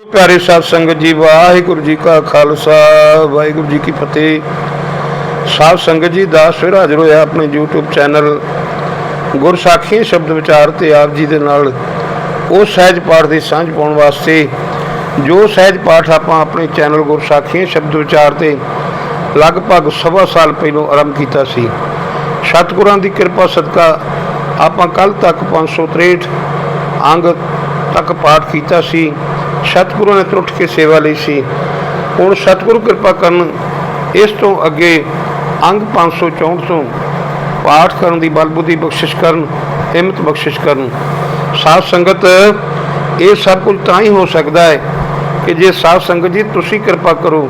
ਪਿਆਰੇ ਸਾਧ ਸੰਗਤ ਜੀ, ਵਾਹਿਗੁਰੂ ਜੀ ਕਾ ਖਾਲਸਾ, ਵਾਹਿਗੁਰੂ ਜੀ ਕੀ ਫਤਿਹ। ਸਾਧ ਸੰਗਤ ਜੀ ਦਾ ਫਿਰ ਹਾਜ਼ਰ ਹੋਇਆ ਆਪਣੇ YouTube ਚੈਨਲ ਗੁਰਸਾਖੀ ਸ਼ਬਦ ਵਿਚਾਰ ਤੇ ਆਪ ਜੀ ਦੇ ਨਾਲ। ਉਹ ਸਹਿਜ ਪਾਠ ਦੀ ਸਾਂਝ ਪਾਉਣ ਵਾਸਤੇ, ਜੋ ਸਹਿਜ ਪਾਠ ਆਪਾਂ ਆਪਣੇ ਚੈਨਲ ਗੁਰਸਾਖੀ ਸ਼ਬਦ ਵਿਚਾਰ ਤੇ ਲਗਭਗ ਸਵਾ ਸਾਲ ਪਹਿਲਾਂ ਆਰੰਭ ਕੀਤਾ ਸੀ। ਸਤਿਗੁਰਾਂ ਦੀ ਕਿਰਪਾ, ਸਦਕਾ ਆਪਾਂ ਕੱਲ ਤੱਕ 563 ਅੰਗ ਤੱਕ ਪਾਠ ਕੀਤਾ ਸੀ। ਸਤਿਗੁਰੂ ਨੇ ਟੁੱਟ ਕੇ ਸੇਵਾ ਲਈ ਸੀ। ਹੁਣ ਸਤਿਗੁਰੂ ਕਿਰਪਾ ਕਰਨ ਇਸ ਤੋਂ ਅੱਗੇ ਅੰਗ 564 ਤੋਂ ਪਾਠ ਕਰਨ ਦੀ ਬਲਬੁੱਧੀ ਬਖਸ਼ਿਸ਼ ਕਰਨ, ਹਿੰਮਤ ਬਖਸ਼ਿਸ਼ ਕਰਨ। ਸਾਧ ਸੰਗਤ, ਇਹ ਸਭ ਕੁਝ ਤਾਂ ਹੀ ਹੋ ਸਕਦਾ ਹੈ ਕਿ ਜੇ ਸਾਧ ਸੰਗਤ ਜੀ ਤੁਸੀਂ ਕਿਰਪਾ ਕਰੋ,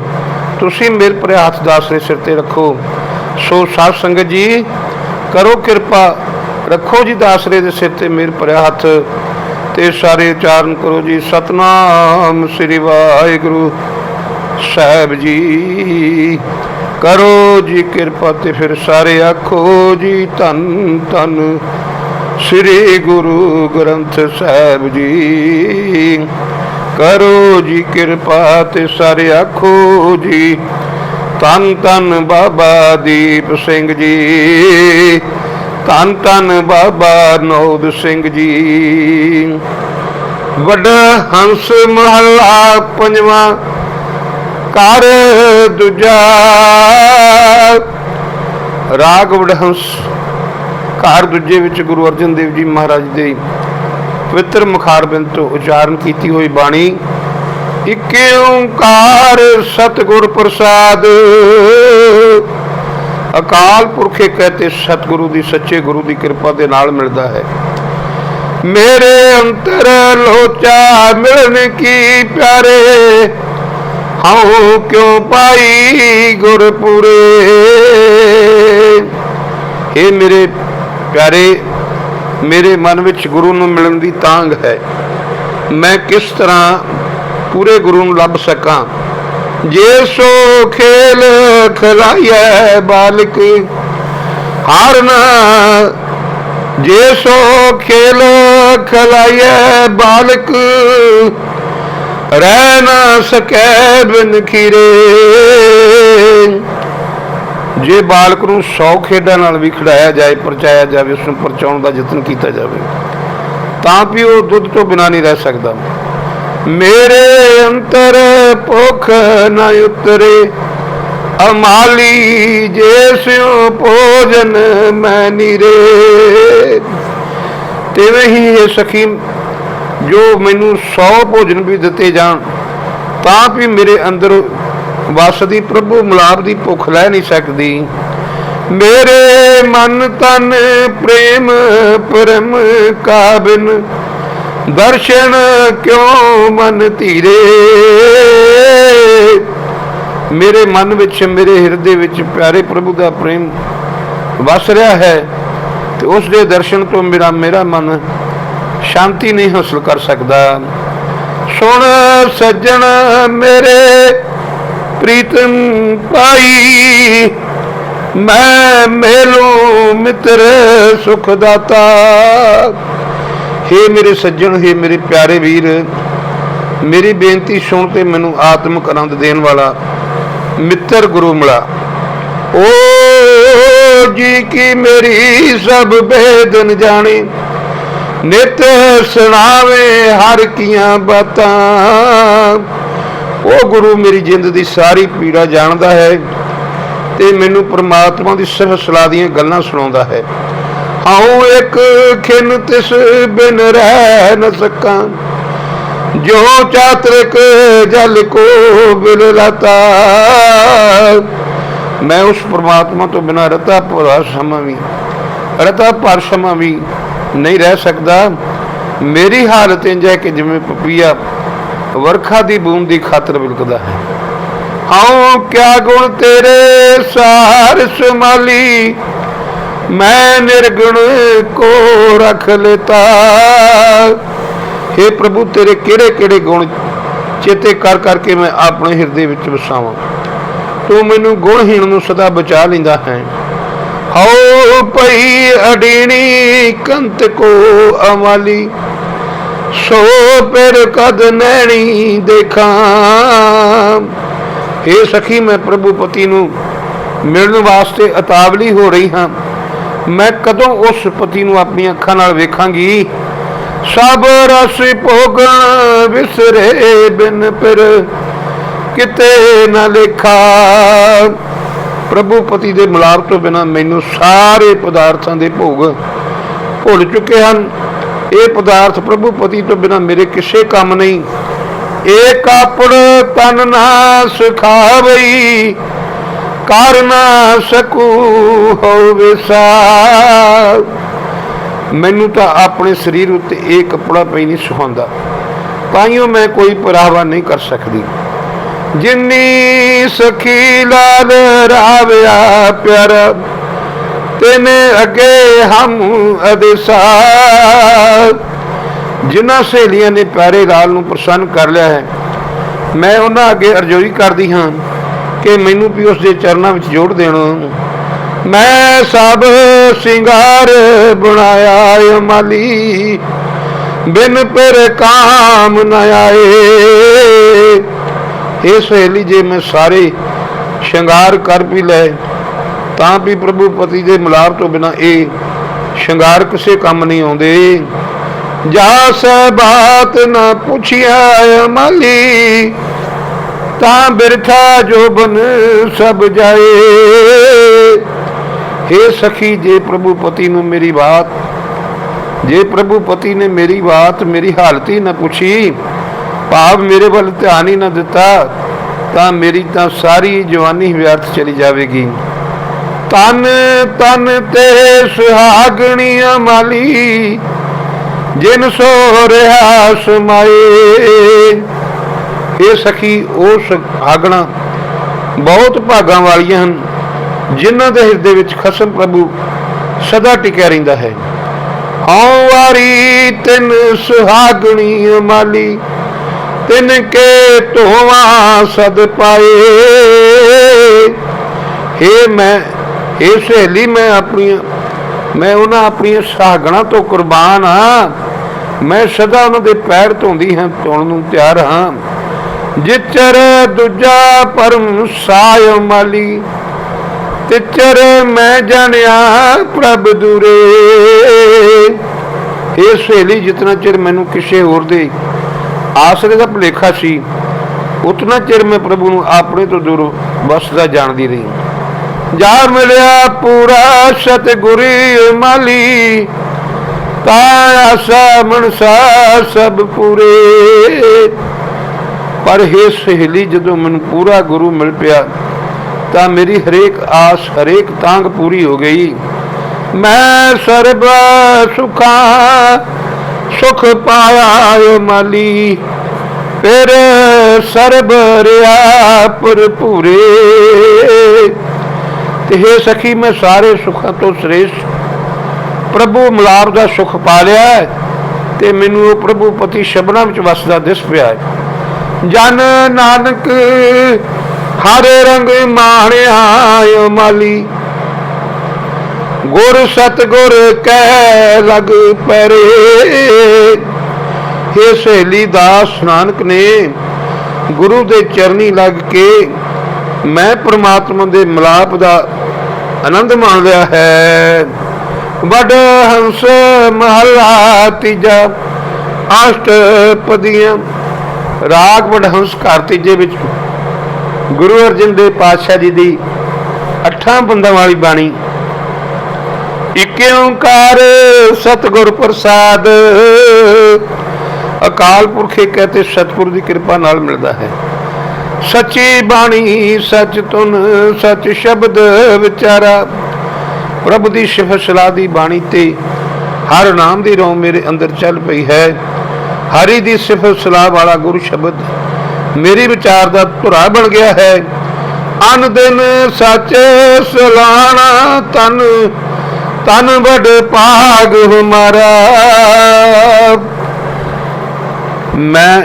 ਤੁਸੀਂ ਮੇਰੇ ਪਰੇ ਹੱਥ ਦਾਸ ਦੇ ਸਿਰ ਤੇ ਰੱਖੋ। ਸੋ ਸਾਧ ਸੰਗਤ ਜੀ, ਕਰੋ ਕਿਰਪਾ, ਰੱਖੋ ਜੀ ਦਾਸਰੇ ਦੇ ਸਿਰ ਤੇ ਮੇਰੇ ਪਰੇ ਹੱਥ। ਤੇ ਸਾਰੇ ਉਚਾਰਨ ਕਰੋ ਜੀ, ਸਤਨਾਮ ਸ੍ਰੀ ਵਾਹਿਗੁਰੂ ਸਾਹਿਬ ਜੀ। ਕਰੋ ਜੀ ਕਿਰਪਾ ਤੇ ਫਿਰ ਸਾਰੇ ਆਖੋ ਜੀ, ਧੰਨ ਧੰਨ ਸ੍ਰੀ ਗੁਰੂ ਗ੍ਰੰਥ ਸਾਹਿਬ ਜੀ। ਕਰੋ ਜੀ ਕਿਰਪਾ ਤੇ ਸਾਰੇ ਆਖੋ ਜੀ, ਧੰਨ ਧੰਨ ਬਾਬਾ ਦੀਪ ਸਿੰਘ ਜੀ। ਧੰਨ ਧੰਨ ਬਾਬਾ ਨੌਦ ਸਿੰਘ ਜੀ। ਵੱਡਾ ਹੰਸ ਮਹੱਲਾ ਪੰਜਵਾਂ ਕਰ ਦੂਜਾ ਰਾਗ ਵਡਹੰਸ ਘਰ ਦੂਜੇ ਵਿੱਚ ਗੁਰੂ ਅਰਜਨ ਦੇਵ ਜੀ ਮਹਾਰਾਜ ਦੇ ਪਵਿੱਤਰ ਮੁਖਾਰਬਿੰਦ ਤੋਂ ਉਚਾਰਨ ਕੀਤੀ ਹੋਈ ਬਾਣੀ, ਇਕ ਓੰਕਾਰ ਸਤਿਗੁਰ ਪ੍ਰਸਾਦ। ਅਕਾਲ ਪੁਰਖੇ ਕਹਤੇ ਸਤਿਗੁਰੂ ਦੀ, ਸੱਚੇ ਗੁਰੂ ਦੀ ਕਿਰਪਾ ਦੇ ਨਾਲ ਮਿਲਦਾ ਹੈ। ਮੇਰੇ ਅੰਤਰ ਲੋਚਾ ਮਿਲਨ ਕੀ ਪਿਆਰੇ? ਹਉ ਕਿਉ ਪਾਈ ਗੁਰਪੁਰੇ? ਇਹ ਮੇਰੇ ਪਿਆਰੇ, ਮੇਰੇ ਮਨ ਵਿੱਚ ਗੁਰੂ ਨੂੰ ਮਿਲਣ ਦੀ ਤਾਂਗ ਹੈ। ਮੈਂ ਕਿਸ ਤਰ੍ਹਾਂ ਪੂਰੇ ਗੁਰੂ ਨੂੰ ਲੱਭ ਸਕਾਂ? ਜੇ ਸੋ ਖੇਲ ਖਲਾਈਐ ਬਾਲਕ, ਹਾਰਨਾ, ਜੇ ਸੋ ਖੇਲ ਖਲਾਈਐ ਬਾਲਕ, ਰਹਿ ਨਾ ਸਕੈ ਬਿਨ ਖੀਰੇ। ਜੇ ਬਾਲਕ ਨੂੰ 100 ਖੇਡਾਂ ਨਾਲ ਵੀ ਖਿਡਾਇਆ ਜਾਏ, ਪਰਚਾਇਆ ਜਾਵੇ ਉਸ ਨੂੰ ਪਰਚਾਉਣ ਦਾ ਯਤਨ ਕੀਤਾ ਜਾਵੇ, ਤਾਂ ਵੀ ਉਹ ਦੁੱਧ ਤੋਂ ਬਿਨਾ ਨਹੀਂ ਰਹਿ ਸਕਦਾ। ਮੇਰੇ ਅੰਤਰ ਭੁੱਖ ਨਾ ਉਤਰੇ। ਅਮਾਲੀ ਜੇ ਸਿਉ ਭੋਜਨ ਮੈਂ ਨੀਰੇ ਤਿਵੇਂ ਹੀ ਇਹ ਸਖੀ ਜੋ ਮੈਨੂੰ 100 ਭੋਜਨ ਵੀ ਦਿੱਤੇ ਜਾਣ, ਤਾਂ ਵੀ ਮੇਰੇ ਅੰਦਰ ਵਸਦੀ ਪ੍ਰਭੂ ਮਲਾਪ ਦੀ ਭੁੱਖ ਲੈ ਨਹੀਂ ਸਕਦੀ। ਮੇਰੇ ਮਨ ਤਨ ਪ੍ਰੇਮ ਪਰਮ ਕਾਬਿਨ ਦਰਸ਼ਨ ਕਿਉ ਮਨ ਧੀਰੇ? ਮੇਰੇ ਮਨ ਵਿੱਚ, ਮੇਰੇ ਹਿਰਦੇ ਵਿੱਚ ਪਿਆਰੇ ਪ੍ਰਭੂ ਦਾ ਪ੍ਰੇਮ ਵਸ ਰਿਹਾ ਹੈ ਤੇ ਉਸ ਦੇ ਦਰਸ਼ਨ ਤੋਂ ਮੇਰਾ ਮੇਰਾ ਮਨ ਸ਼ਾਂਤੀ ਨਹੀਂ ਹਾਸਲ ਕਰ ਸਕਦਾ। ਸੁਣ ਸੱਜਣ ਮੇਰੇ ਪ੍ਰੀਤਮ ਪਾਈ ਮੈਂ ਮੇਲੂ ਮਿੱਤਰ ਸੁਖ ਦਾਤਾ हे ਮੇਰੇ ਸੱਜਣ हे ਮੇਰੇ ਪਿਆਰੇ ਵੀਰ, ਮੇਰੀ ਬੇਨਤੀ ਸੁਣ ਤੇ ਮੈਨੂੰ ਆਤਮਿਕ ਆਨੰਦ ਦੇਣ ਵਾਲਾ ਮਿੱਤਰ ਗੁਰੂ ਮਿਲਾ। ਓ ਜੀ ਕੀ ਮੇਰੀ ਸਭ ਬੇਦਨ ਜਾਣੇ, ਨਿਤ ਸੁਣਾਵੇ ਹਰ ਕੀਆਂ ਬਾਤਾਂ। ਉਹ ਗੁਰੂ ਮੇਰੀ ਜਿੰਦ ਦੀ ਸਾਰੀ ਪੀੜਾ ਜਾਣਦਾ ਹੈ ਤੇ ਮੈਨੂੰ ਪ੍ਰਮਾਤਮਾ ਦੀ ਸਿਰਫ ਸਲਾਹ ਦੀਆਂ ਗੱਲਾਂ ਸੁਣਾਉਂਦਾ ਹੈ। ਆਉ ਇੱਕ ਖਿਨ ਤਿਸ ਬਿਨ ਰਹਿ ਨ ਸਕਾਂ। ਜੋ ਚਾਤਰਿਕ ਜਲ ਕੋ ਬਿਲ ਲਤਾ, ਮੈਂ ਉਸ ਪ੍ਰਮਾਤਮਾ ਤੋਂ ਬਿਨਾ ਰਤਾ ਭਰ ਸਮਾਂ ਵੀ, ਰਤਾ ਪਰ ਸਮਾਂ ਵੀ ਨਹੀਂ ਰਹਿ ਸਕਦਾ। ਮੇਰੀ ਹਾਲਤ ਇੰਜ ਹੈ ਕਿ ਜਿਵੇਂ ਪਪੀਆ ਵਰਖਾ ਦੀ ਬੂੰਦ ਦੀ ਖਾਤਰ ਬਿਲਕਦਾ ਹੈ। ਹਾਉ ਕਿਆ ਗੁਣ ਤੇਰੇ ਸਾਰ ਸੁਮਾਲੀ ਮੈਂ ਨਿਰਗੁਣ ਕੋ ਰਖ ਲਤਾ। हे ਪ੍ਰਭੂ, ਤੇਰੇ ਕਿਹੜੇ ਕਿਹੜੇ ਗੁਣ ਚੇਤੇ ਕਰ ਕਰਕੇ ਮੈਂ ਆਪਣੇ ਹਿਰਦੇ ਵਿੱਚ ਵਸਾਵਾਂ? ਤੂੰ ਮੈਨੂੰ ਗੁਣਹੀਣ ਨੂੰ ਸਦਾ ਬਚਾ ਲੈਂਦਾ ਹੈ। ਹਉ ਪਈ ਅਡੀਣੀ ਕੰਤ ਕੋ ਅਮਾਲੀ। ਸੋ ਪਰ ਕਦ ਨੈਣੀ ਦੇਖਾਂ? ਇਹ ਸਖੀ, ਮੈਂ ਪ੍ਰਭੂ ਪਤੀ ਨੂੰ ਮਿਲਣ ਵਾਸਤੇ ਅਤਾਵਲੀ ਹੋ ਰਹੀ ਹਾਂ। ਮੈਂ ਕਦੋਂ ਉਸ ਪਤੀ ਨੂੰ ਆਪਣੀਆਂ ਅੱਖਾਂ ਨਾਲ ਵੇਖਾਂਗੀ? ਸਭ ਰਸ ਭੋਗਣ ਵਿਸਰੇ ਬਿਨ ਪਰ ਕਿਤੇ ਨਾ ਲੇਖਾ। ਪ੍ਰਭੂ ਪਤੀ ਦੇ ਮਿਲਾਪ ਤੋਂ ਬਿਨਾ ਮੈਨੂੰ ਸਾਰੇ ਪਦਾਰਥਾਂ ਦੇ ਭੋਗ ਭੁੱਲ ਚੁੱਕੇ ਹਨ। ਇਹ ਪਦਾਰਥ ਪ੍ਰਭੂ ਪਤੀ ਤੋਂ ਬਿਨਾ ਮੇਰੇ ਕਿਸੇ ਕੰਮ ਨਹੀਂ। ਇਹ ਕਾਪੜ ਤਨ ਨਾ ਸੁਖਾਵਈ। ਕਰ ਨਾ ਸਕੂ ਹੋਵੇ ਸਾ ਮੈਨੂੰ ਤਾਂ ਆਪਣੇ ਸਰੀਰ ਉੱਤੇ ਇਹ ਕੱਪੜਾ ਪਈ ਨਹੀਂ ਸੁਹਾਉਂਦਾ। ਤਾਈਓ ਮੈਂ ਕੋਈ ਪਰਾਵਾ ਨਹੀਂ ਕਰ ਸਕਦੀ। ਜਿੰਨੀ ਸਖੀ ਲਾਲ ਰਾਵਿਆ ਪਿਆਰਾ, ਤੇਨੇ ਅੱਗੇ ਹਮ ਅਦੇਸਾ ਜਿਨ੍ਹਾਂ ਸਹੇਲੀਆਂ ਨੇ ਪਿਆਰੇ ਲਾਲ ਨੂੰ ਪ੍ਰਸੰਨ ਕਰ ਲਿਆ ਹੈ, ਮੈਂ ਉਹਨਾਂ ਅੱਗੇ ਅਰਜ਼ੋਈ ਕਰਦੀ ਹਾਂ। ਕਿ ਮੈਨੂੰ ਵੀ ਉਸ ਦੇ ਚਰਨਾਂ ਵਿੱਚ ਜੋੜ ਦੇਣ। ਮੈਂ ਸਭ ਸਿੰਗਾਰ ਬਣਾਇਆ ਮਾਲੀ ਬਿਨ ਪਰ ਕਾਮ ਨ ਆਏ। ਇਹ ਸਹੇਲੀ ਜੇ ਮੈਂ ਸਾਰੇ ਸ਼ਿੰਗਾਰ ਕਰ ਵੀ ਲੈ ਤਾਂ ਵੀ ਪ੍ਰਭੂ ਪਤੀ ਦੇ ਮਿਲਾਪ ਤੋਂ ਬਿਨਾ ਇਹ ਸ਼ਿੰਗਾਰ ਕਿਸੇ ਕੰਮ ਨਹੀਂ ਆਉਂਦੇ। ਜਾ ਸੈ ਨਾ ਪੁੱਛਿਆ ਮਾਲੀ ਤਾਂ ਬਿਰਥਾ ਜੋਬਨ ਸਭ ਜਾਏ। हे ਸਖੀ, ਜੇ ਪ੍ਰਭੂ ਪਤੀ ਨੂੰ ਮੇਰੀ ਬਾਤ, ਜੇ ਪ੍ਰਭੂ ਪਤੀ ਨੇ ਮੇਰੀ ਬਾਤ ਮੇਰੀ ਹਾਲਤ ਹੀ ਨਾ ਪੁੱਛੀ, ਭਾਵ ਮੇਰੇ ਵੱਲ ਧਿਆਨ ਹੀ ਨਾ ਦਿੱਤਾ, ਤਾਂ ਮੇਰੀ ਤਾਂ ਸਾਰੀ ਜਵਾਨੀ ਵਿਅਰਥ ਚਲੀ ਜਾਵੇਗੀ। ਤਨ ਤਨ ਤੇ ਸੁਹਾਗਣੀਆਂ ਮਾਲੀ, ਜਿਨ ਸੋ ਰਿਹਾ ਸਮਾਏ ਇਹ ਸਖੀ, ਉਹ ਸੁਹਾਗਣਾ ਬਹੁਤ ਭਾਗਾਂ ਵਾਲੀਆਂ ਹਨ, ਜਿਨ੍ਹਾਂ ਦੇ ਹਿਰਦੇ ਵਿੱਚ ਖਸਮ ਪ੍ਰਭੂ ਸਦਾ ਟਿਕਿਆ ਰਹਿੰਦਾ ਹੈ। ਹਉ ਵਾਰੀ ਤਿੰਨ ਸੁਹਾਗਣੀ ਮਾਲੀ ਤਿੰਨ ਕੇ ਧੋਵਾ ਸਦ ਪਾਏ। ਏ ਮੈਂ ਇਹ ਸਹੇਲੀ, ਮੈਂ ਆਪਣੀਆਂ, ਮੈਂ ਉਹਨਾਂ ਆਪਣੀਆਂ ਸੁਹਾਗਣਾ ਤੋਂ ਕੁਰਬਾਨ ਹਾਂ। ਮੈਂ ਸਦਾ ਉਹਨਾਂ ਦੇ ਪੈਰ ਧੋਂਦੀ ਹਾਂ, ਧੋਣ ਨੂੰ ਤਿਆਰ ਹਾਂ। ਜਿਚਰ ਦੂਜਾ ਪਰਮ ਸਾਇ ਮਾਲੀ, ਤਿਚਰ ਮੈਂ ਜਾਣਿਆ ਪ੍ਰਭ ਦੂਰੇ। ਇਹ ਸਹੇਲੀ ਜਿਤਨਾ ਚਿਰ ਮੈਨੂੰ ਕਿਸੇ ਹੋਰ ਦੇ ਆਸਰੇ ਦਾ ਭੁਲੇਖਾ ਸੀ, ਉਤਨਾ ਚਿਰ ਮੈਂ ਪ੍ਰਭੂ ਨੂੰ ਆਪਣੇ ਤੋਂ ਦੂਰ ਵਸਦਾ ਜਾਣਦੀ ਰਹੀ। ਜਾ ਮਿਲਿਆ ਪੂਰਾ ਸਤਿਗੁਰੀ ਮਾਲੀ, ਤਾਂ ਆਸਾ ਮਨਸਾ ਸਭ ਪੂਰੇ। ਪਰ ਇਹ ਸਹੇਲੀ, ਜਦੋਂ ਮੈਨੂੰ ਪੂਰਾ ਗੁਰੂ ਮਿਲ ਪਿਆ, ਤਾਂ ਮੇਰੀ ਹਰੇਕ ਆਸ, ਹਰੇਕ ਤਾਂਗ ਪੂਰੀ ਹੋ ਗਈ। ਮੈਂ ਸਰਬ ਸੁਖਾ, ਸੁਖ ਪਾਇਆ ਮਾਲੀ। ਫਿਰ ਸਰਬ ਰਿਆ ਭਰਪੂਰੇ ਤੇ ਹੈ ਸਖੀ, ਮੈਂ ਸਾਰੇ ਸੁਖਾਂ ਤੋਂ ਸ੍ਰੇਸ਼ਟ। ਪ੍ਰਭੂ ਮਲਾਪ ਦਾ ਸੁਖ ਪਾ ਲਿਆ ਤੇ ਮੈਨੂੰ ਉਹ ਪ੍ਰਭੂ ਪਤੀ ਸ਼ਬਨਾਂ ਵਿੱਚ ਵਸਦਾ ਦਿਸ ਪਿਆ ਹੈ। ਜਨ ਨਾਨਕ, ਹਰ ਰੰਗ ਮਾਣਿਆ ਮਾਲੀ। ਗੁਰ ਸਤਗੁਰ ਕਹਿ ਲਗ ਪਰੇ। ਇਹ ਸਹੇਲੀ ਦਾਸ ਨਾਨਕ ਨੇ, ਗੁਰੂ ਦੇ ਚਰਨੀ ਲੱਗ ਕੇ ਮੈਂ ਪ੍ਰਮਾਤਮਾ ਦੇ ਮਿਲਾਪ ਦਾ ਆਨੰਦ ਮਾਣ ਲਿਆ ਹੈ। ਵੱਡ ਹੰਸ ਮਹਲਾ ਤੀਜਾ, ਅਸ਼ਟਪਦੀਆਂ ਰਾਗ ਵਡਹੰਸ ਘਰ ਤੀਜੇ ਵਿੱਚ। ਗੁਰੂ ਅਰਜਨ ਦੇਵ ਪਾਤਸ਼ਾਹ ਜੀ ਦੀ ਅੱਠਾਂ ਬੰਦਾਂ ਵਾਲੀ ਬਾਣੀ। ਇਕ ਓੰਕਾਰ ਸਤਿਗੁਰ ਪ੍ਰਸਾਦ। ਅਕਾਲ ਪੁਰਖੇ ਕਹਤੇ ਸਤਿਗੁਰ ਦੀ ਕਿਰਪਾ ਨਾਲ ਮਿਲਦਾ ਹੈ। ਸੱਚੀ ਬਾਣੀ, ਸੱਚ ਤੁਨ ਸੱਚ ਸ਼ਬਦ ਵਿਚਾਰਾ। ਪ੍ਰਭ ਦੀ ਸਿਫਤ ਸਲਾਹ ਦੀ ਬਾਣੀ ਤੇ ਹਰ ਨਾਮ ਦੀ ਰੋਂ ਮੇਰੇ ਅੰਦਰ ਚੱਲ ਪਈ ਹੈ। ਹਰੀ ਦੀ ਸਿਫਤ ਸਲਾਹ ਵਾਲਾ ਗੁਰੂ ਸ਼ਬਦ ਮੇਰੀ ਵਿਚਾਰ ਦਾ ਧੁਰਾ ਬਣ ਗਿਆ ਹੈ। ਅਨ ਦਿਨ ਸੱਚ ਸਲਾਣਾ ਤਨ ਤਨ ਵੱਡ ਭਾਗ ਹਮਾਰਾ ਮੈਂ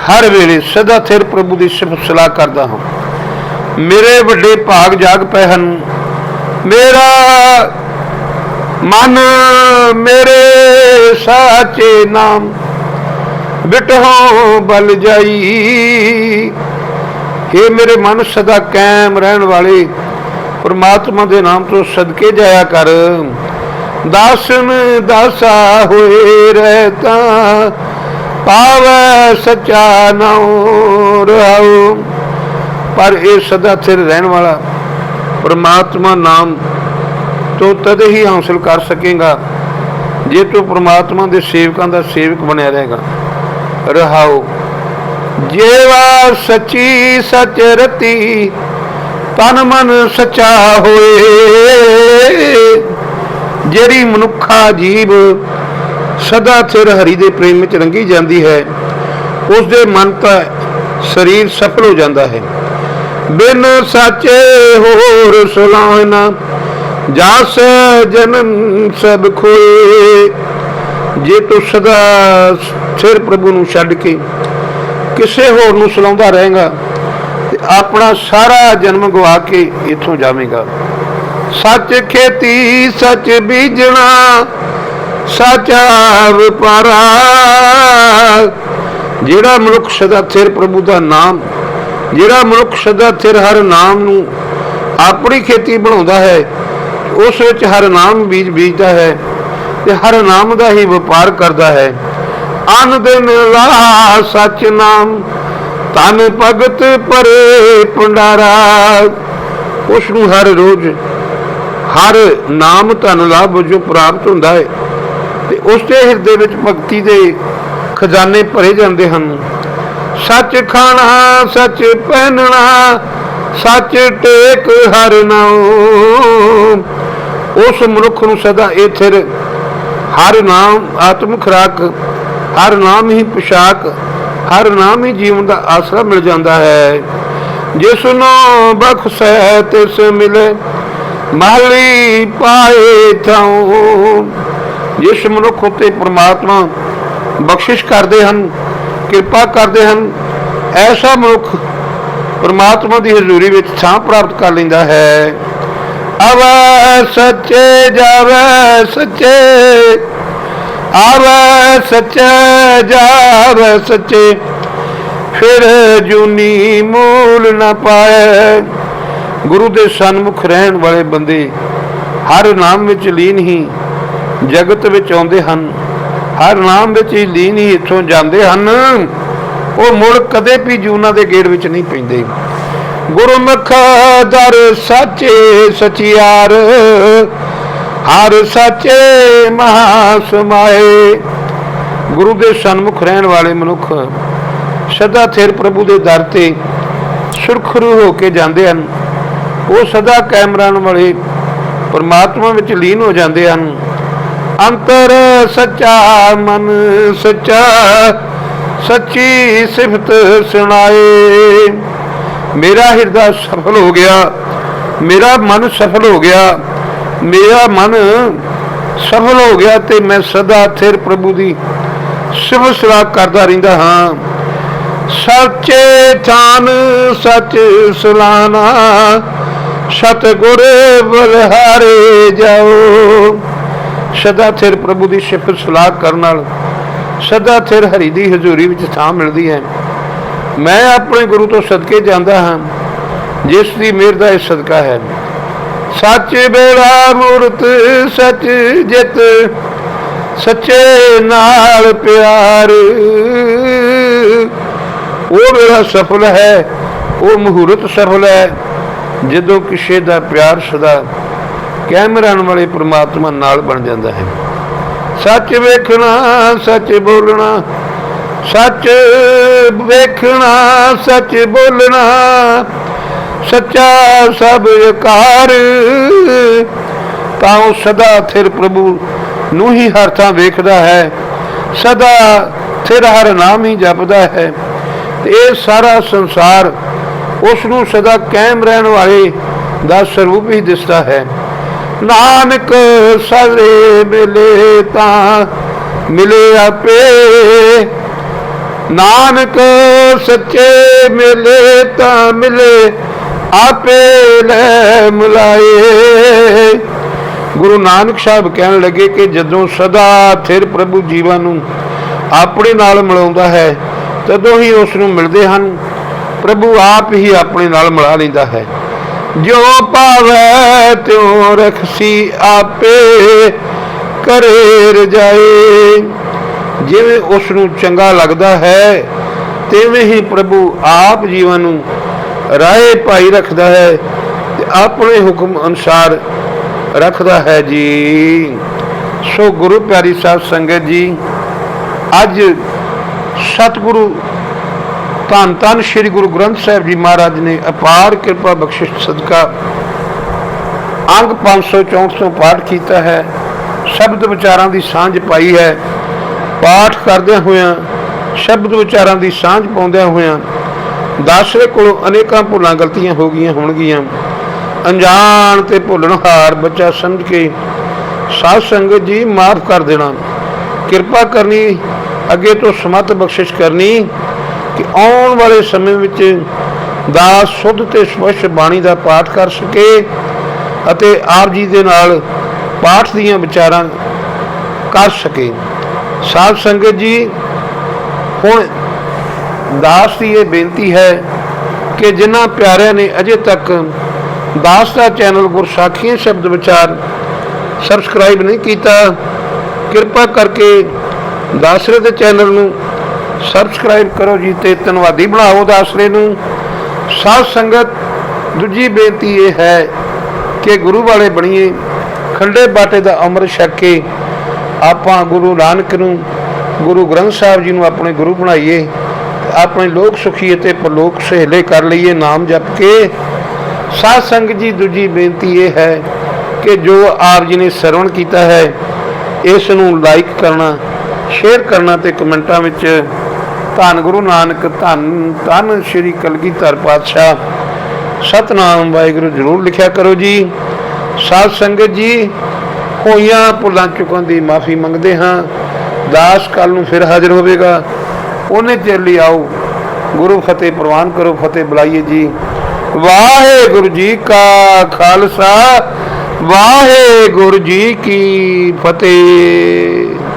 ਹਰ ਵੇਲੇ ਸਦਾ ਸਿਰ ਪ੍ਰਭੂ ਦੀ ਸਿਫਤ ਸਲਾਹ ਕਰਦਾ ਹਾਂ। ਮੇਰੇ ਵੱਡੇ ਭਾਗ ਜਾਗ ਪਏ ਹਨ। ਮੇਰਾ ਮਨ ਮੇਰੇ ਸਾਚੇ ਨਾਮ ਬਿਟਹੋਂ ਬਲ ਜਾਈ। ਇਹ ਮੇਰੇ ਮਨ ਸਦਾ ਕਾਇਮ ਰਹਿਣ ਵਾਲੇ, ਪਰਮਾਤਮਾ ਦੇ ਨਾਮ ਤੋਂ ਸਦਕੇ ਜਾਇਆ ਕਰ। ਦਾਸਨ ਦਾਸਾ ਹੋਏ ਰਹਤਾ ਪਾਵੈ ਸਚਾ ਨਾਉ ਰਹਾਉ। ਪਰ ਇਹ ਸਦਾ ਸਥਿਰ ਰਹਿਣ ਵਾਲਾ ਪ੍ਰਮਾਤਮਾ ਨਾਮ ਤੋਂ ਤਦ ਹੀ ਹਾਸਲ ਕਰ ਸਕੇਗਾ, ਜੇ ਤੂੰ ਪ੍ਰਮਾਤਮਾ ਦੇ ਸੇਵਕਾਂ ਦਾ ਸੇਵਕ ਬਣਿਆ ਰਹੇਗਾ। ਰਹਾਉ ਜੇਵਾ ਸੱਚੀ ਸਚ ਰਤੀ, ਤਨ ਮਨ ਸਚਾ ਹੋਏ। ਜਿਹੜੀ ਮਨੁੱਖਾ ਜੀਵ ਸਦਾ ਸਿਰ ਹਰੀ ਦੇ ਪ੍ਰੇਮ ਵਿੱਚ ਰੰਗੀ ਜਾਂਦੀ ਹੈ ਉਸ ਦੇ ਮਨ ਤਾਂ ਸਰੀਰ ਸਫਲ ਹੋ ਜਾਂਦਾ ਹੈ। ਬਿਨ ਸਾਚੇ ਹੋਰ ਸੁਲਾਹਨਾ ਜਾਸ ਜਨਮ ਸਭ ਖੋਏ। ਜੇ ਤੂੰ ਸਦਾ ਸਿਰ ਪ੍ਰਭੂ ਨੂੰ ਛੱਡ ਕੇ ਕਿਸੇ ਹੋਰ ਨੂੰ ਸੁਲਾਉਂਦਾ ਰਹੇਗਾ, ਤੇ ਆਪਣਾ ਸਾਰਾ ਜਨਮ ਗਵਾ ਕੇ ਇੱਥੋਂ ਜਾਵੇਂਗਾ। ਸੱਚ ਖੇਤੀ, ਸੱਚ ਬੀਜਣਾ, ਸੱਚਾ ਵਪਾਰਾ ਜਿਹੜਾ ਮਨੁੱਖ ਸਦਾ ਸਿਰ ਪ੍ਰਭੂ ਦਾ ਨਾਮ, ਜਿਹੜਾ ਮਨੁੱਖ ਸਦਾ ਸਿਰ ਹਰ ਨਾਮ ਨੂੰ ਆਪਣੀ ਖੇਤੀ ਬਣਾਉਂਦਾ ਹੈ, ਉਸ ਵਿੱਚ ਹਰ ਨਾਮ ਬੀਜ ਬੀਜਦਾ ਹੈ ਤੇ ਹਰ ਨਾਮ ਦਾ ਹੀ ਵਪਾਰ ਕਰਦਾ ਹੈ। ਅਨ ਦਿਨ ਲਾ ਸੱਚ ਨਾਮ ਤਨ ਭਗਤ ਪਰੇ ਭੰਡਾਰਾ। ਉਸ ਨੂੰ ਹਰ ਰੋਜ਼ ਹਰ ਨਾਮ ਧਨ ਲਾਭ ਜੋ ਪ੍ਰਾਪਤ ਹੁੰਦਾ ਹੈ ਤੇ ਉਸ ਦੇ ਹਿਰਦੇ ਵਿੱਚ ਭਗਤੀ ਦੇ ਖਜ਼ਾਨੇ ਭਰੇ ਜਾਂਦੇ ਹਨ। ਸੱਚ ਖਾਣਾ, ਸੱਚ ਪਹਿਨਣਾ, ਸੱਚ ਟੇਕ ਹਰ ਨਾਮ ਉਸ ਮਨੁੱਖ ਨੂੰ ਸਦਾ ਇਹ ਥਿਰ ਹਰ ਨਾਮ ਆਤਮ ਖੁਰਾਕ, ਹਰ ਨਾਮ ਹੀ ਪੁਸ਼ਾਕ, ਹਰ ਨਾਮ ਹੀ ਜੀਵਨ ਦਾ ਆਸਰਾ ਮਿਲ ਜਾਂਦਾ ਹੈ। ਜਿਸ ਨੂੰ ਬਖਸ਼ੈ ਤਿਸ ਮਿਲੇ ਮਾਲੀ ਪਾਏ ਥਾਉ। ਜਿਸ ਮਨੁੱਖ ਉਤੇ ਪ੍ਰਮਾਤਮਾ ਬਖਸ਼ਿਸ਼ ਕਰਦੇ ਹਨ, ਕਿਰਪਾ ਕਰਦੇ ਹਨ, ਐਸਾ ਮਨੁੱਖ ਪ੍ਰਮਾਤਮਾ ਦੀ ਹਜ਼ੂਰੀ ਵਿੱਚ ਥਾਂ ਪ੍ਰਾਪਤ ਕਰ ਲੈਂਦਾ ਹੈ। ਆਵੈ ਸੱਚੇ ਜਾਵੈ ਸੱਚੇ, ਆਵੈ ਸੱਚੇ ਜਾਵੈ ਸੱਚੇ। ਫਿਰ ਜੂਨੀ ਮੂਲ ਨਾ ਪਾਏ। ਗੁਰੂ ਦੇ ਸਨਮੁਖ ਰਹਿਣ ਵਾਲੇ ਬੰਦੇ ਹਰ ਨਾਮ ਵਿੱਚ ਲੀਨ ਹੀ ਜਗਤ ਵਿੱਚ ਆਉਂਦੇ ਹਨ। ਹਰ ਨਾਮ ਵਿੱਚ ਹੀ ਲੀਨ ਹੀ ਇੱਥੋਂ ਜਾਂਦੇ ਹਨ। ਉਹ ਮੁੜ ਕਦੇ ਵੀ ਜੂਨਾ ਦੇ ਗੇੜ ਵਿੱਚ ਨਹੀਂ ਪੈਂਦੇ। ਗੁਰਮੁਖ ਦਰ ਸਾਚੇ ਸਚਿਆਰ, ਹਰ ਸਾਚੇ ਮਹਾ ਸਮਾਏ ਗੁਰੂ ਦੇ ਸਨਮੁਖ ਰਹਿਣ ਵਾਲੇ ਮਨੁੱਖ ਸਦਾ ਥਿਰ ਪ੍ਰਭੂ ਦੇ ਦਰ ਤੇ ਸੁਰਖਰੂ ਹੋ ਕੇ ਜਾਂਦੇ ਹਨ। ਉਹ ਸਦਾ ਕਾਇਮ ਵਾਲੇ ਪਰਮਾਤਮਾ ਵਿੱਚ ਲੀਨ ਹੋ ਜਾਂਦੇ ਹਨ। ਅੰਤਰ ਸੱਚਾ ਮਨ ਸੱਚਾ ਸੱਚੀ ਸਿਫਤ ਸੁਣਾਏ। ਮੇਰਾ ਹਿਰਦਾ ਸਫਲ ਹੋ ਗਿਆ, ਮੇਰਾ ਮਨ ਸਫਲ ਹੋ ਗਿਆ, ਮੇਰਾ ਮਨ ਸਫਲ ਹੋ ਗਿਆ ਤੇ ਮੈਂ ਸਦਾ ਥਿਰ ਪ੍ਰਭੂ ਦੀ ਸਿਫਤ ਸਲਾਹ ਕਰਦਾ ਰਹਿੰਦਾ ਹਾਂ। ਸੱਚੇ ਥਾਨ, ਸੱਚ ਸੁਲਾਨਾ, ਸਤਗੁਰ ਬਲਹਾਰੇ ਜਾਓ। ਸਦਾ ਥਿਰ ਪ੍ਰਭੂ ਦੀ ਸਿਫਤ ਸਲਾਹ ਕਰਨ ਨਾਲ, ਸਦਾ ਥਿਰ ਹਰੀ ਦੀ ਹਜ਼ੂਰੀ ਵਿੱਚ ਥਾਂ ਮਿਲਦੀ ਹੈ। ਮੈਂ ਆਪਣੇ ਗੁਰੂ ਤੋਂ ਸਦਕੇ ਜਾਂਦਾ ਹਾਂ, ਜਿਸ ਦੀ ਮਿਹਰ ਦਾ ਇਹ ਸਦਕਾ ਹੈ। ਸੱਚ ਬੇੜਾ ਮੂਰਤ, ਸੱਚ ਜਿਤ, ਸੱਚੇ ਨਾਲ ਪਿਆਰ। ਉਹ ਮੇਰਾ ਸਫਲ ਹੈ, ਉਹ ਮਹੂਰਤ ਸਫਲ ਹੈ, ਜਦੋਂ ਕਿਸੇ ਦਾ ਪਿਆਰ ਸਦਾ ਕਾਇਮ ਰਹਿਣ ਵਾਲੇ ਪ੍ਰਮਾਤਮਾ ਨਾਲ ਬਣ ਜਾਂਦਾ ਹੈ। ਸੱਚ ਵੇਖਣਾ, ਸੱਚ ਬੋਲਣਾ ਸੱਚ ਵੇਖਣਾ, ਸੱਚ ਬੋਲਣਾ, ਸੱਚਾ ਸਭ ਕਾਰ ਤਾਂ ਉਹ ਸਦਾ ਥਿਰ ਪ੍ਰਭੂ ਨੂੰ ਹੀ ਹਰ ਥਾਂ ਵੇਖਦਾ ਹੈ, ਸਦਾ ਥਿਰ ਹਰ ਨਾਮ ਹੀ ਜਪਦਾ ਹੈ। ਤੇ ਇਹ ਸਾਰਾ ਸੰਸਾਰ ਉਸ ਨੂੰ ਸਦਾ ਕਾਇਮ ਰਹਿਣ ਵਾਲੇ ਦਾ ਸਰੂਪ ਹੀ ਦਿਸਦਾ ਹੈ। ਨਾਨਕ ਸਰੇ ਮਿਲੇ ਤਾਂ ਮਿਲੇ ਆਪੇ। ਨਾਨਕ ਸੱਚੇ ਮਿਲੇ ਤਾਂ ਮਿਲੇ, ਆਪੇ ਲੈ ਮੁਲਾਏ। ਗੁਰੂ ਨਾਨਕ ਸਾਹਿਬ ਕਹਿਣ ਲੱਗੇ ਕਿ ਜਦੋਂ ਸਦਾ ਥਿਰ ਪ੍ਰਭੂ ਜੀਵਾਂ ਨੂੰ ਆਪਣੇ ਨਾਲ ਮਿਲਾਉਂਦਾ ਹੈ, ਤਦੋਂ ਹੀ ਉਸ ਨੂੰ ਮਿਲਦੇ ਹਨ। ਪ੍ਰਭੂ ਆਪ ਹੀ ਆਪਣੇ ਨਾਲ ਮਿਲਾ ਲੈਂਦਾ ਹੈ। ਜੋ ਪਾਵੈ ਤਿਉ ਰਖਸੀ ਆਪੇ ਕਰੇ ਰਜਾਏ। ਜਿਵੇਂ ਉਸ ਨੂੰ ਚੰਗਾ ਲੱਗਦਾ ਹੈ, ਤਿਵੇਂ ਹੀ ਪ੍ਰਭੂ ਆਪ ਜੀਵਨ ਨੂੰ ਰਾਏ ਭਾਈ ਰੱਖਦਾ ਹੈ ਤੇ ਆਪਣੇ ਹੁਕਮ ਅਨੁਸਾਰ ਰੱਖਦਾ ਹੈ ਜੀ। ਸੋ ਗੁਰੂ ਪਿਆਰੀ ਸਾਹਿਬ ਸੰਗਤ ਜੀ, ਅੱਜ ਸਤਿਗੁਰੂ ਧੰਨ ਧੰਨ ਸ੍ਰੀ ਗੁਰੂ ਗ੍ਰੰਥ ਸਾਹਿਬ ਜੀ ਮਹਾਰਾਜ ਨੇ ਅਪਾਰ ਕਿਰਪਾ ਬਖਸ਼ਿਸ਼ ਸਦਕਾ ਅੰਗ 564 ਤੋਂ ਪਾਠ ਕੀਤਾ ਹੈ। ਸ਼ਬਦ ਵਿਚਾਰਾਂ ਦੀ ਸਾਂਝ ਪਾਈ ਹੈ। ਪਾਠ ਕਰਦਿਆਂ ਹੋਇਆਂ, ਸ਼ਬਦ ਵਿਚਾਰਾਂ ਦੀ ਸਾਂਝ ਪਾਉਂਦਿਆਂ ਹੋਇਆਂ, ਦਾਸਰੇ ਕੋਲੋਂ ਅਨੇਕਾਂ ਭੁੱਲਾਂ ਗਲਤੀਆਂ ਹੋ ਗਈਆਂ ਹੋਣਗੀਆਂ। ਅਣਜਾਣ ਤੇ ਭੁੱਲਣਹਾਰ ਬੱਚਾ ਸਮਝ ਕੇ ਸਾਧ ਸੰਗਤ ਜੀ ਮਾਫ ਕਰ ਦੇਣਾ। ਕਿਰਪਾ ਕਰਨੀ, ਅੱਗੇ ਤੋਂ ਸਮਤ ਬਖਸ਼ਿਸ਼ ਕਰਨੀ ਕਿ ਆਉਣ ਵਾਲੇ ਸਮੇਂ ਵਿੱਚ ਦਾਸ ਸੁੱਧ ਤੇ ਸਪਸ਼ਟ ਬਾਣੀ ਦਾ ਪਾਠ ਕਰ ਸਕੇ ਅਤੇ ਆਪ ਜੀ ਦੇ ਨਾਲ ਪਾਠ ਦੀਆਂ ਵਿਚਾਰਾਂ ਕਰ ਸਕੇ। ਸਾਧ ਸੰਗਤ ਜੀ, ਹੁਣ ਦਾਸ ਦੀ ਇਹ ਬੇਨਤੀ ਹੈ ਕਿ ਜਿਨ੍ਹਾਂ ਪਿਆਰਿਆਂ ਨੇ ਅਜੇ ਤੱਕ ਦਾਸ ਦਾ ਚੈਨਲ ਗੁਰਸਾਖੀਆਂ ਸ਼ਬਦ ਵਿਚਾਰ ਸਬਸਕ੍ਰਾਈਬ ਨਹੀਂ ਕੀਤਾ, ਕਿਰਪਾ ਕਰਕੇ ਦਾਸਰੇ ਦੇ ਚੈਨਲ ਨੂੰ ਸਬਸਕ੍ਰਾਈਬ ਕਰੋ ਜੀ ਤੇ ਧੰਨਵਾਦੀ ਬਣਾਓ ਦਾਸਰੇ ਨੂੰ। ਸਾਧ ਸੰਗਤ, ਦੂਜੀ ਬੇਨਤੀ ਇਹ ਹੈ ਕਿ ਗੁਰੂ ਵਾਲੇ ਬਣੀਏ, ਖੰਡੇ ਬਾਟੇ ਦਾ ਅੰਮ੍ਰਿਤ ਛਕ ਕੇ ਆਪਾਂ ਗੁਰੂ ਨਾਨਕ ਨੂੰ, ਗੁਰੂ ਗ੍ਰੰਥ ਸਾਹਿਬ ਜੀ ਨੂੰ ਆਪਣੇ ਗੁਰੂ ਬਣਾਈਏ, ਆਪਣੇ ਲੋਕ ਸੁਖੀ ਅਤੇ ਪ੍ਰਲੋਕ ਸਹੇਲੇ ਕਰ ਲਈਏ, ਨਾਮ ਜਪ ਕੇ ਸਾਧ ਸੰਗਤ ਜੀ, ਦੂਜੀ ਬੇਨਤੀ ਇਹ ਹੈ ਕਿ ਜੋ ਆਪ ਜੀ ਨੇ ਸਰਵਣ ਕੀਤਾ ਹੈ, ਇਸ ਨੂੰ ਲਾਈਕ ਕਰਨਾ ਸ਼ੇਅਰ ਕਰਨਾ ਤੇ ਕਮੈਂਟਾਂ ਵਿੱਚ ਧੰਨ ਗੁਰੂ ਨਾਨਕ, ਧੰਨ ਧੰਨ ਸ੍ਰੀ ਕਲਗੀਧਰ ਪਾਤਸ਼ਾਹ, ਸਤਨਾਮ ਵਾਹਿਗੁਰੂ ਜ਼ਰੂਰ ਲਿਖਿਆ ਕਰੋ ਜੀ। ਸਾਧ ਸੰਗਤ ਜੀ ਹੋਈਆਂ ਭੁੱਲਾਂ ਚੁੱਕਣ ਦੀ ਮਾਫੀ ਮੰਗਦੇ ਹਾਂ। ਦਾਸ ਕੱਲ ਨੂੰ ਫਿਰ ਹਾਜ਼ਰ ਹੋਵੇਗਾ। ਉਹਨੇ ਚਿਰ ਲਈ ਆਓ। ਗੁਰੂ ਫਤਿਹ ਪ੍ਰਵਾਨ ਕਰੋ, ਫਤਿਹ ਬੁਲਾਈਏ ਜੀ। ਵਾਹਿਗੁਰੂ ਜੀ ਕਾ ਖਾਲਸਾ। ਵਾਹਿਗੁਰੂ ਜੀ ਕੀ ਫਤਿਹ।